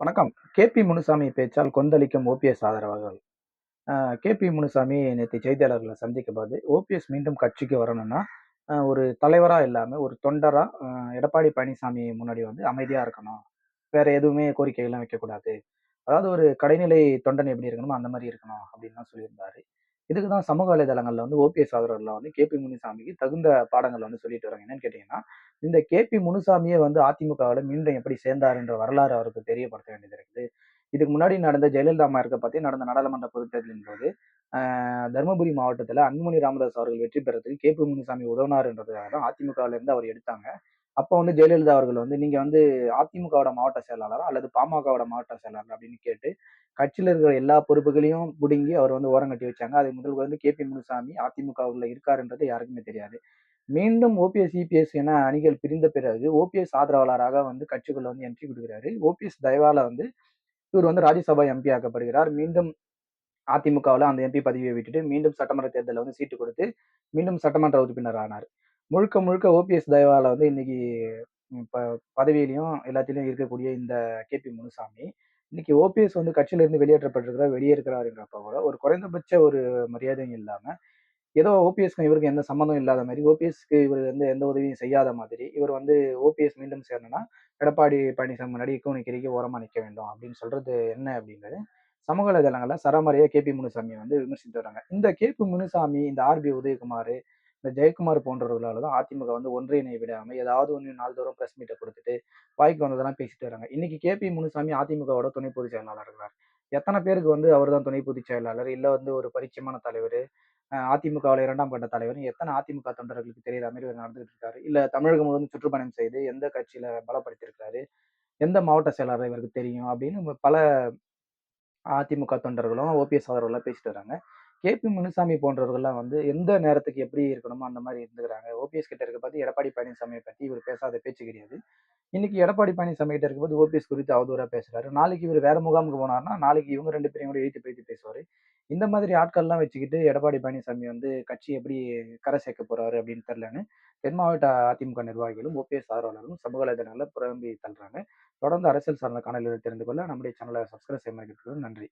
வணக்கம். K P. Munusamy பேச்சால் கொந்தளிக்கும் ஓபிஎஸ் ஆதரவாளர்கள். K P. முனுசாமி நேற்று செய்தியாளர்களை சந்திக்கும் போது ஓபிஎஸ் மீண்டும் கட்சிக்கு வரணும்னா, ஒரு தலைவராக இல்லாமல் ஒரு தொண்டராக எடப்பாடி பழனிசாமி முன்னாடி வந்து அமைதியாக இருக்கணும். வேற எதுவுமே கோரிக்கைகள்லாம் வைக்கக்கூடாது. அதாவது ஒரு கடைநிலை தொண்டன் எப்படி இருக்கணுமோ, அந்த மாதிரி இருக்கணும் அப்படின்லாம் சொல்லியிருந்தாரு. இதுக்கு தான் சமூக வலைதளங்களில் வந்து ஓபிஎஸ் ஆதரவாளர்கள்லாம் வந்து கே.பி. முனுசாமிக்கு தகுந்த பாடங்கள் வந்து சொல்லிட்டு வராங்க. என்னன்னு கேட்டிங்கன்னா இந்த கே.பி. முனுசாமியே வந்து அதிமுகவோட மீண்டும் எப்படி சேர்ந்தாருன்ற வரலாறு அவருக்கு தெரியப்படுத்த வேண்டியது இருக்குது. இதுக்கு முன்னாடி நடந்த ஜெயலலிதா அம்மா பற்றி நடந்த நாடாளுமன்ற பொதுத் தேர்தலின் போது, தருமபுரி தர்மபுரி அன்புமணி ராமதாஸ் அவர்கள் வெற்றி பெறதுக்கு கே.பி. முனுசாமி உதவினார்ன்றதுக்காக தான் அதிமுகவிலேருந்து அவர் எடுத்தாங்க. அப்போ வந்து ஜெயலலிதா அவர்கள் வந்து, நீங்கள் வந்து அதிமுகவோட மாவட்ட செயலாளரா? அல்லது பாமகவோட மாவட்ட செயலாளரா?" அப்படின்னு கேட்டு, கட்சியில் இருக்கிற எல்லா பொறுப்புகளையும் பிடுங்கி அவர் வந்து ஓரங்கட்டி வச்சாங்க. அது முதல் வந்து கே பி முனுசாமி அதிமுகவில் இருக்காருன்றது யாருக்குமே தெரியாது. மீண்டும் ஓபிஎஸ், இபிஎஸ் என அணிகள் பிரிந்த பிறகு, ஓபிஎஸ் ஆதரவாளராக வந்து கட்சிக்குள்ள வந்து என்ட்ரி கொடுக்குறாரு ஓபிஎஸ் தயவால வந்து இவர் வந்து ராஜ்யசபா எம்பி ஆக்கப்படுகிறார். மீண்டும் அதிமுகவில் அந்த எம்பி பதவியை விட்டுட்டு, மீண்டும் சட்டமன்ற தேர்தலில் வந்து சீட்டு கொடுத்து மீண்டும் சட்டமன்ற உறுப்பினர் ஆனார் முழுக்க முழுக்க ஓபிஎஸ் தயவால வந்து இன்னைக்கு ப பதவியிலையும் எல்லாத்திலயும் இருக்கக்கூடிய இந்த கே.பி. முனுசாமி, இன்னைக்கு ஓபிஎஸ் வந்து கட்சியிலிருந்து வெளியேற்றப்பட்டிருக்கிறார், வெளியேறுகிறார்ன்றப்ப கூட ஒரு குறைந்தபட்ச ஒரு மரியாதையும் இல்லாம, ஏதோ ஓபிஎஸ்க்கும் இவருக்கு எந்த சம்மந்தம் இல்லாத மாதிரி ஓபிஎஸ்க்கு இவர் வந்து எந்த உதவியும் செய்யாத மாதிரி, இவர் வந்து ஓபிஎஸ் மீண்டும் சேரணும்னா, எடப்பாடி பழனிசாமி முன்னாடி கூனி ஓரமாக நிற்க வேண்டும் அப்படின்னு சொல்றது என்ன அப்படின்றது, சமூக வலைதளங்கள்ல சரமாரியா கே.பி. முனுசாமி வந்து விமர்சித்து வராங்க. இந்த கே.பி. முனுசாமி, இந்த ஆர்.பி. உதயகுமார் இந்த ஜெயக்குமார் போன்றவர்களால தான் அதிமுக வந்து ஒன்றிணைய விடாமல் ஏதாவது ஒண்ணு நாள்தோறும் ப்ரெஸ் மீட்டை கொடுத்துட்டு வாய்க்கு வந்ததெல்லாம் பேசிட்டு வராங்க. இன்னைக்கு கே.பி. முனுசாமி அதிமுகவோட துணை பொதுச் செயலாளர் இருக்கிறார். எத்தனை பேருக்கு வந்து அவர் தான் துணை பொதுச் செயலாளர், இல்லை வந்து ஒரு பரிச்சயமான தலைவர் அதிமுகவில் இரண்டாம் கட்ட தலைவர் எத்தனை அதிமுக தொண்டர்களுக்கு தெரியாத மாதிரி இவர் நடந்துகிட்டு இருக்காரு. இல்லை தமிழகம் முழுவதும் சுற்றுப்பயணம் செய்து எந்த கட்சியில் பலப்படுத்தியிருக்காரு, எந்த மாவட்ட செயலாளர் இவருக்கு தெரியும் அப்படின்னு பல அதிமுக தொண்டர்களும், ஓபிஎஸ் ஆதரவுலாம் பேசிட்டு வராங்க. கே.பி. முனுசாமி போன்றவர்கள்லாம் வந்து எந்த நேரத்துக்கு எப்படி இருக்கணுமோ அந்த மாதிரி இருந்துக்கிறாங்க. ஓபிஎஸ் கிட்ட இருக்க பார்த்து எடப்பாடி பழனிசாமியை பற்றி இவர் பேசாத பேச்சு கிடையாது. இன்னைக்கு எடப்பாடி பழனிசாமி கிட்ட இருக்கும்போது ஓபிஎஸ் குறித்து அவதூறாக பேசுறாரு. நாளைக்கு இவர் வேற முகாமுக்கு போனார்னா நாளைக்கு இவங்க ரெண்டு பேரையும் கூட எழுத்து பேசி பேசுவார் இந்த மாதிரி ஆட்கள்லாம் வச்சுக்கிட்டு எடப்பாடி பழனிசாமி வந்து கட்சி எப்படி கரை சேர்க்க போறாரு அப்படின்னு தெரிலன்னு தென் மாவட்ட அதிமுக நிர்வாகிகளும், ஓபிஎஸ் ஆதரவாளர்களும் சமூக வலைதளங்களில் புறம்பி தள்ளுறாங்க. தொடர்ந்து அரசியல் சார்ந்த கணலில் தெரிந்து கொள்ள நம்முடைய சேனலை சப்ஸ்கிரைப் செய்ய நன்றி.